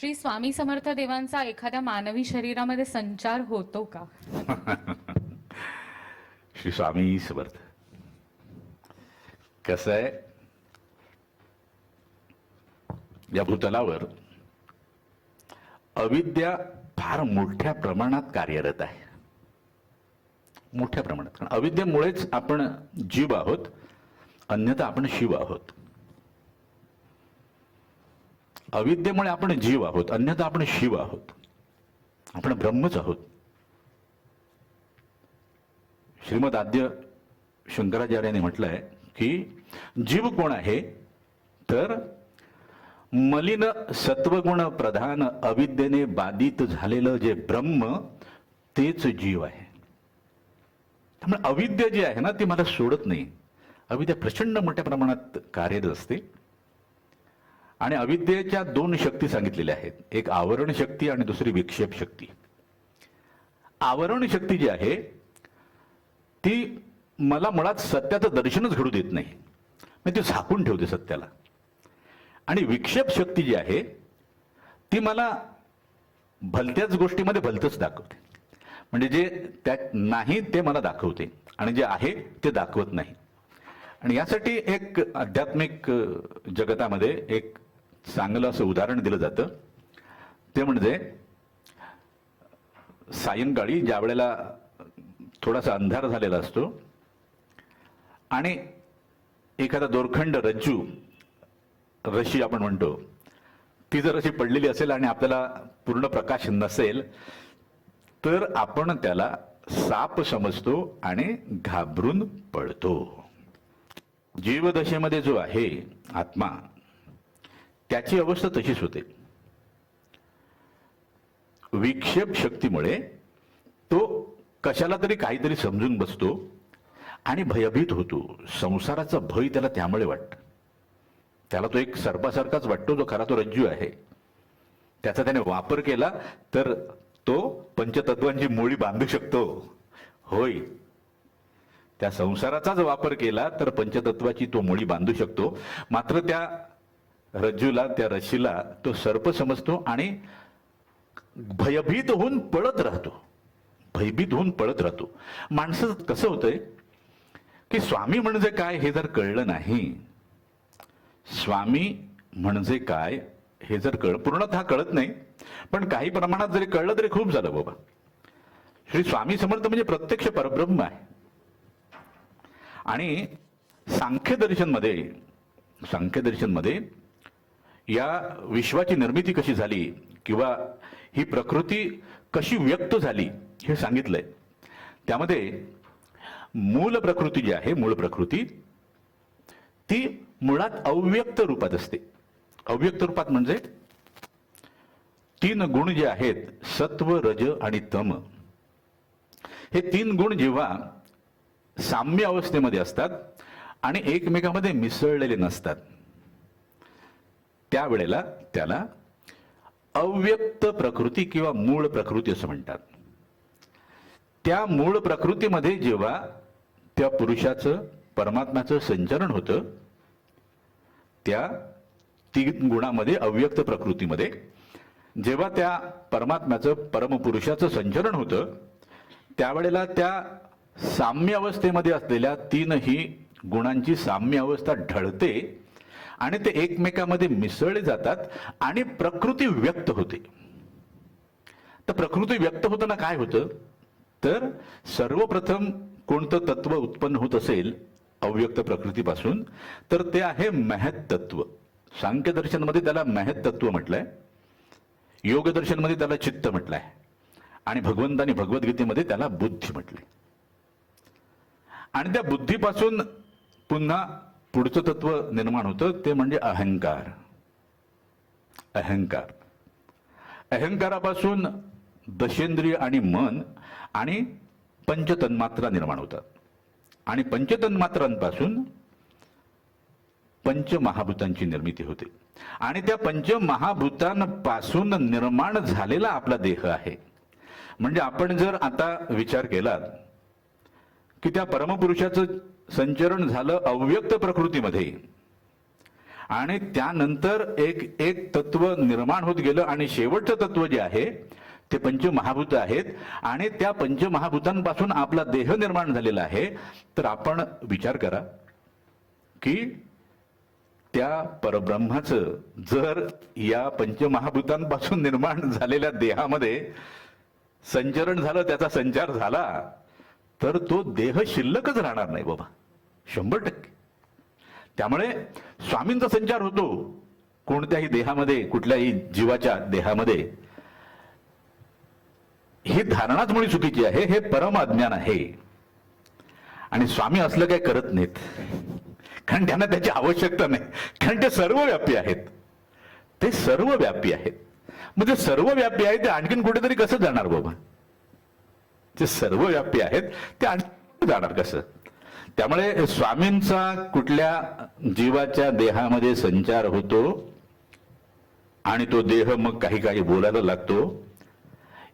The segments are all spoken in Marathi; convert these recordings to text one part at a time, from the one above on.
श्री स्वामी समर्थ देवांचा एखाद्या मानवी शरीरामध्ये संचार होतो का? श्री स्वामी समर्थ. कसं आहे? या भूतलावर अविद्या फार मोठ्या प्रमाणात कार्यरत आहे. मोठ्या प्रमाणात. कारण अविद्येमुळेच आपण जीव आहोत अन्यथा आपण शिव आहोत. अविद्येमुळे आपण जीव आहोत अन्यथा आपण शिव आहोत. आपण ब्रह्मच आहोत. श्रीमद आद्य शंकराचार्याने म्हटलंय की जीव कोण आहे? तर मलिन सत्वगुण प्रधान अविद्येने बाधित झालेलं जे ब्रह्म तेच जीव आहे. त्यामुळे अविद्या जी आहे ना ती मला सोडत नाही. अविद्या प्रचंड मोठ्या प्रमाणात कार्यरत असते. आणि अविद्येच्या दोन शक्ती सांगितलेल्या आहेत. एक आवरण शक्ती आणि दुसरी विक्षेप शक्ती. आवरण शक्ती जी आहे ती मला मुळात सत्याचं दर्शनच घडू देत नाही. मी ती झाकून ठेवते सत्याला. आणि विक्षेप शक्ती जी आहे ती मला भलत्याच गोष्टीमध्ये भलतंच दाखवते. म्हणजे जे त्यात नाही ते मला दाखवते. आणि जे आहे ते दाखवत नाही. आणि यासाठी एक आध्यात्मिक जगतामध्ये एक चांगलं असं उदाहरण दिलं जातं. ते म्हणजे सायंकाळी ज्या वेळेला थोडासा अंधार झालेला असतो आणि एखादा दोरखंड रज्जू रशी आपण म्हणतो ती जर अशी पडलेली असेल आणि आपल्याला पूर्ण प्रकाश नसेल तर आपण त्याला साप समजतो आणि घाबरून पळतो जीवदशेमध्ये जो आहे आत्मा त्याची अवस्था तशीच होते. विक्षेप शक्तीमुळे तो कशाला तरी काहीतरी समजून बसतो आणि भयभीत होतो. संसाराचा भय त्याला त्यामुळे वाटतं. त्याला तो एक सर्पासारखाच वाटतो जो खरा तो रज्जू आहे. त्याचा त्याने वापर केला तर तो पंचतत्वांची मुळी बांधू शकतो. होय. त्या संसाराचाच वापर केला तर पंचतत्वाची तो मुळी बांधू शकतो. मात्र त्या रज्जूला त्या रशीला तो सर्प समजतो आणि भयभीत होऊन पळत राहतो. भयभीत होऊन पळत राहतो. माणसं कसं होतंय की स्वामी म्हणजे काय हे जर कळलं नाही स्वामी म्हणजे काय हे जर कळ पूर्णतः कळत नाही पण काही प्रमाणात जरी कळलं तरी खूप झालं बाबा. श्री स्वामी समर्थ म्हणजे प्रत्यक्ष परब्रह्म आहे. आणि सांख्य दर्शनमध्ये सांख्य दर्शनमध्ये या विश्वाची निर्मिती कशी झाली किंवा ही प्रकृती कशी व्यक्त झाली हे सांगितलंय. त्यामध्ये मूल प्रकृती जी आहे मूळ प्रकृती ती मुळात अव्यक्त रूपात असते. अव्यक्त रूपात म्हणजे तीन गुण जे आहेत सत्व रज आणि तम हे तीन गुण जेव्हा साम्य अवस्थेमध्ये असतात आणि एकमेकामध्ये मिसळलेले नसतात. त्यावेळेला त्याला अव्यक्त प्रकृती किंवा मूळ प्रकृती असं म्हणतात. त्या मूळ प्रकृतीमध्ये जेव्हा त्या पुरुषाचं परमात्म्याचं संचरण होतं त्या तीन गुणामध्ये अव्यक्त प्रकृतीमध्ये जेव्हा त्या परमात्म्याचं परमपुरुषाचं संचरण होतं त्यावेळेला त्या साम्य अवस्थेमध्ये असलेल्या तीनही गुणांची साम्य अवस्था ढळते आणि ते एकमेकामध्ये मिसळले जातात आणि प्रकृती व्यक्त होते. तर प्रकृती व्यक्त होताना काय होतं? तर सर्वप्रथम कोणतं तत्व उत्पन्न होत असेल अव्यक्त प्रकृतीपासून तर ते आहे महत तत्व सांख्यदर्शनमध्ये त्याला महत तत्व म्हटलंय योगदर्शनमध्ये त्याला चित्त म्हटलंय आणि भगवंतानी भगवद्गीतेमध्ये त्याला बुद्धी म्हटले आणि त्या बुद्धीपासून पुन्हा पुढचं तत्व निर्माण होतं ते म्हणजे अहंकार. अहंकार. अहंकारापासून दशेंद्रिय आणि मन आणि पंचतन्मात्रा निर्माण होतात आणि पंचतन्मात्रांपासून पंचमहाभूतांची निर्मिती होते. आणि त्या पंचमहाभूतांपासून निर्माण झालेला आपला देह आहे. म्हणजे आपण जर आता विचार केला की त्या परमपुरुषाचं संचरण झालं अव्यक्त प्रकृतीमध्ये. आणि त्यानंतर एक एक तत्व निर्माण होत गेलं आणि शेवटचं तत्व जे आहे ते पंचमहाभूत आहेत. आणि त्या पंचमहाभूतांपासून आपला देह निर्माण झालेला आहे. तर आपण विचार करा की त्या परब्रह्माचं जर या पंचमहाभूतांपासून निर्माण झालेल्या देहामध्ये संचरण झालं त्याचा संचार झाला तर तो देह शिल्लकच राहणार नाही बाबा. शंभर टक्के. त्यामुळे स्वामींचा संचार होतो. कोणत्याही देहामध्ये कुठल्याही जीवाच्या देहामध्ये. ही धारणाच मुळी चुकीची आहे. हे परम अज्ञान आहे. आणि स्वामी असलं काही करत नाहीत. कारण त्यांना त्याची आवश्यकता नाही. कारण ते सर्वव्यापी आहेत. ते सर्वव्यापी आहेत. मग ते सर्वव्यापी आहे ते आणखीन कुठेतरी कसं जाणार बाबा? जे सर्वव्यापी आहेत ते आणखी जाणार कसं? त्यामुळे स्वामींचा कुठल्या जीवाच्या देहामध्ये संचार होतो आणि तो देह मग काही काही बोलायला लागतो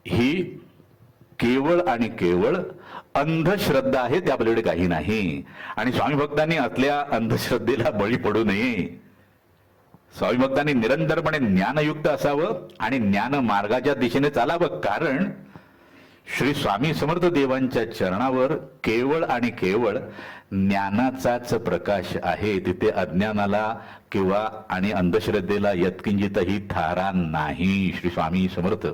ही केवळ आणि केवळ अंधश्रद्धा आहे त्यापलीकडे काही नाही. आणि स्वामी भक्तांनी असल्या अंधश्रद्धेला बळी पडू नये. स्वामी भक्तांनी निरंतरपणे ज्ञानयुक्त असावं आणि ज्ञान मार्गाच्या दिशेने चालावं. कारण श्री स्वामी समर्थ देवांच्या चरणावर केवळ आणि केवळ ज्ञानाचाच प्रकाश आहे. तिथे अज्ञानाला किंवा आणि अंधश्रद्धेला यत्किंचितही थारा नाही. श्री स्वामी समर्थ.